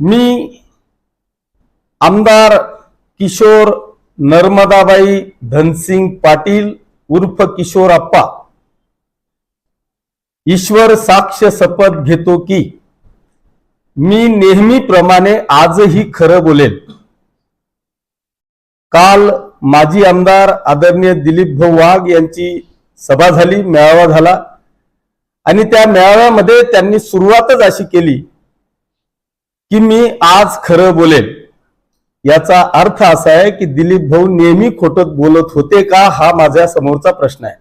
मी आमदार किशोर नर्मदाबाई धनसिंग पाटील उर्फ किशोर अप्पा. ईश्वर साक्ष शपथ घेतो की मी नेहमीप्रमाणे आजही खरं बोलेल काल माजी आमदार आदरणीय दिलीप भाऊ वाघ यांची सभा झाली मेळावा झाला. आणि त्या मेळाव्यामध्ये त्यांनी सुरुवातच अशी केली की मी आज खरं बोलेन. याचा अर्थ असा आहे की दिलीप भाऊ नेहमी खोटत बोलत होते का हा माझ्या समोरचा प्रश्न आहे.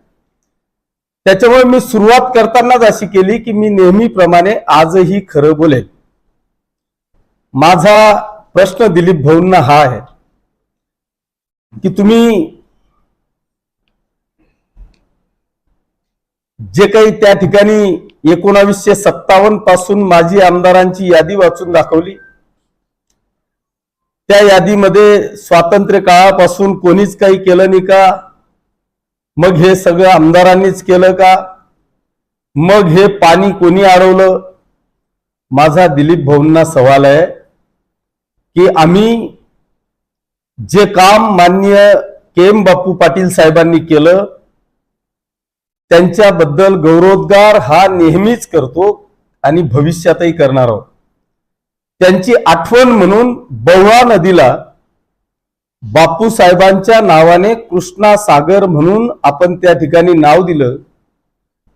त्याच्यामुळे मी सुरुवात करतानाच अशी केली की मी नेहमीप्रमाणे आजही खरं बोलेन. माझा प्रश्न दिलीप भाऊंना हा आहे की तुम्ही जे काही त्या ठिकाणी एकोणावीसशे सत्तावन्नपासून माजी आमदारांची यादी वाचून दाखवली. त्या यादीमध्ये स्वातंत्र्य काळापासून कोणीच काही केलं नाही का? मग हे सगळं आमदारांनीच केलं का? मग हे पाणी कोणी अडवलं? माझा दिलीप भाऊंना सवाल आहे की आम्ही जे काम माननीय के एम बापू पाटील साहेबांनी केलं त्यांच्याबद्दल गौरवोद्गार हा नेहमीच करतो आणि भविष्यातही करणार आहोत. त्यांची आठवण म्हणून बवळा नदीला बापू साहेबांच्या नावाने कृष्णा सागर म्हणून आपण त्या ठिकाणी नाव दिलं.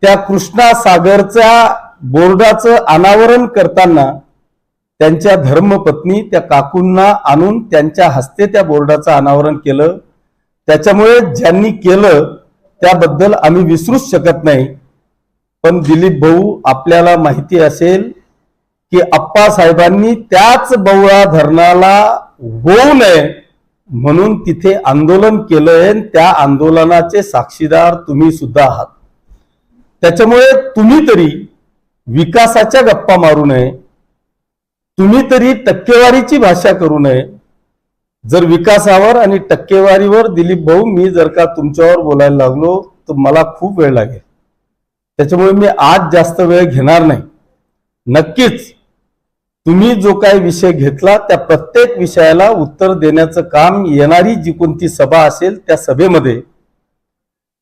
त्या कृष्णा सागरच्या बोर्डाचं अनावरण करताना त्यांच्या धर्मपत्नी त्या काकूंना आणून त्यांच्या हस्ते त्या बोर्डाचं अनावरण केलं. त्याच्यामुळे ज्यांनी केलं त्याबद्दल आम्ही विसरूच शकत नाही. पण दिलीप भाऊ आपल्याला माहिती असेल की आप्पासाहेबांनी त्याच बवळा धरणाला होऊ नये म्हणून तिथे आंदोलन केलंय आणि त्या आंदोलनाचे साक्षीदार तुम्ही सुद्धा आहात. त्याच्यामुळे तुम्ही तरी विकासाच्या गप्पा मारू नये. तुम्ही तरी टक्केवारीची भाषा करू नये. जर विकासावर आणि टक्केवारीवर दिलीप भाऊ मी जर का तुमच्यावर बोलायला लागलो तर मला खूप वेळ लागेल. त्याच्यामुळे मी आज जास्त वेळ घेणार नाही. नक्कीच तुम्ही जो काही विषय घेतला त्या प्रत्येक विषयाला उत्तर देण्याचं काम येणारी जी कोणती सभा असेल त्या सभेमध्ये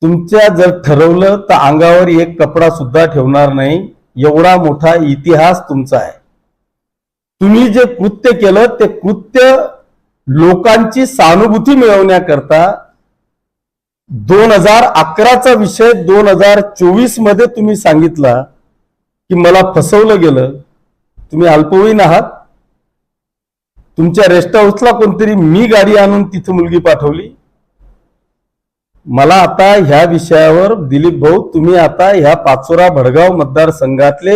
तुमच्या जर ठरवलं तर अंगावर एक कपडा सुद्धा ठेवणार नाही. एवढा मोठा इतिहास तुमचा आहे. तुम्ही जे कृत्य केलं ते कृत्य लोकांची सहानुभूती मिळवण्याकरता दोन हजार अकराचा विषय दोन हजार चोवीसमध्ये तुम्ही सांगितला की मला फसवलं गेलं. तुम्ही अल्पवयीन आहात. तुमच्या रेस्ट हाऊसला कोणतरी मी गाडी आणून तिथं मुलगी पाठवली. मला आता ह्या विषयावर दिलीप भाऊ तुम्ही आता ह्या पाचोरा भडगाव मतदारसंघातले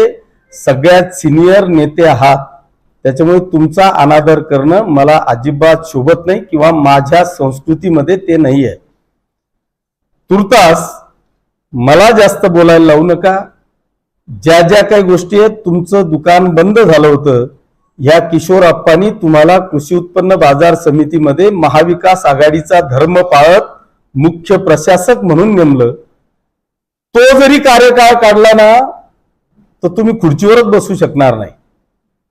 सगळ्यात सिनियर नेते आहात. त्याच्यामुळे तुमचा अनादर करणं मला अजिबात शोभत नाही किंवा माझ्या संस्कृतीमध्ये ते नाही आहे तुर्तास मला जास्त बोलायला लावू नका. ज्या ज्या काही गोष्टी आहेत तुमचं दुकान बंद झालं होतं ह्या किशोर अप्पांनी तुम्हाला कृषी उत्पन्न बाजार समितीमध्ये महाविकास आघाडीचा धर्म पाळत मुख्य प्रशासक म्हणून नेमलं. तो जरी कार्यकाळ काढला ना तर तुम्ही खुर्चीवरच बसू शकणार नाही.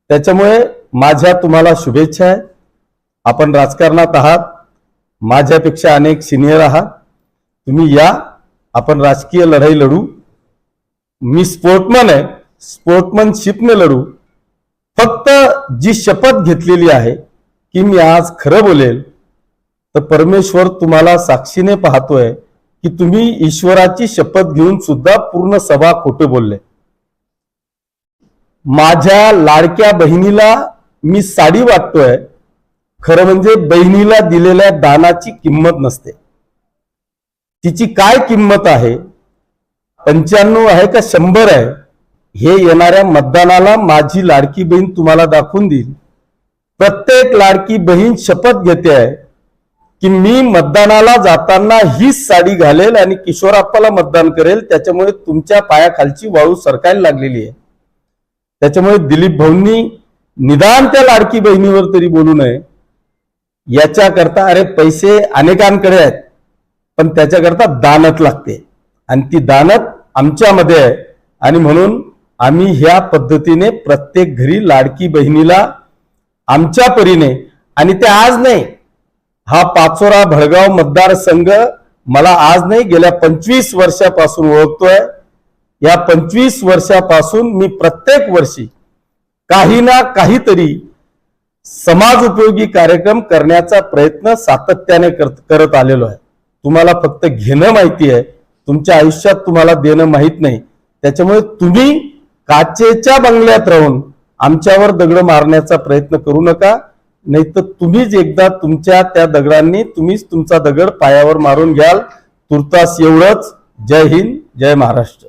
त्याच्यामुळे माझ्या तुम्हाला शुभेच्छा आहे. आपण राजकारणात आहात. माझ्यापेक्षा अनेक सिनियर आहात. तुम्ही या. आपण राजकीय लढाई लढू. मी स्पोर्टमन आहे. स्पोर्टमनशिपने लढू. फक्त जी शपथ घेतलेली आहे की मी आज खरं बोलेल तर परमेश्वर तुम्हाला साक्षीने पाहतोय की तुम्ही ईश्वराची शपथ घेऊन सुद्धा पूर्ण सभा खोटे बोलले. माझ्या लाडक्या बहिणीला मी साडी वाटतोय. खरं म्हणजे बहिणीला दिलेल्या दानाची किंमत नसते. तिची काय किंमत आहे? पंच्याण्णव आहे का शंभर आहे? हे येणाऱ्या मतदानाला माझी लाडकी बहीण तुम्हाला दाखवून देईल. प्रत्येक लाडकी बहीण शपथ घेते आहे की मी मतदानाला जाताना हीच साडी घालेल आणि किशोराप्पाला मतदान करेल. त्याच्यामुळे तुमच्या पायाखालची वाळू सरकायला लागलेली आहे. त्याच्यामुळे दिलीप भाऊंनी निदान त्या लाडकी बहिणीवर तरी बोलू नये. याच्याकरता अरे पैसे अनेकांकडे आहेत पण त्याच्याकरता दानत लागते. आणि ती दानत आमच्यामध्ये आहे. आणि म्हणून आम्ही ह्या पद्धतीने प्रत्येक घरी लाडकी बहिणीला आमच्या परीने आणि ते आज नाही हा पाचोरा भडगाव मतदारसंघ मला आज नाही गेल्या पंचवीस वर्षापासून ओळखतोय. या पंचवीस वर्षापासून मी प्रत्येक वर्षी काही ना काहीतरी समाज उपयोगी कार्यक्रम करण्याचा प्रयत्न सातत्याने करत करत आलेलो आहे. तुम्हाला फक्त घेणं माहिती आहे. तुमच्या आयुष्यात तुम्हाला देणं माहीत नाही. त्याच्यामुळे तुम्ही काचेच्या बंगल्यात राहून आमच्यावर दगड मारण्याचा प्रयत्न करू नका. नाही तर तुम्हीच एकदा तुमच्या त्या दगडांनी तुम्हीच तुमचा दगड पायावर मारून घ्याल. तुर्तास एवढंच. जय हिंद जय महाराष्ट्र.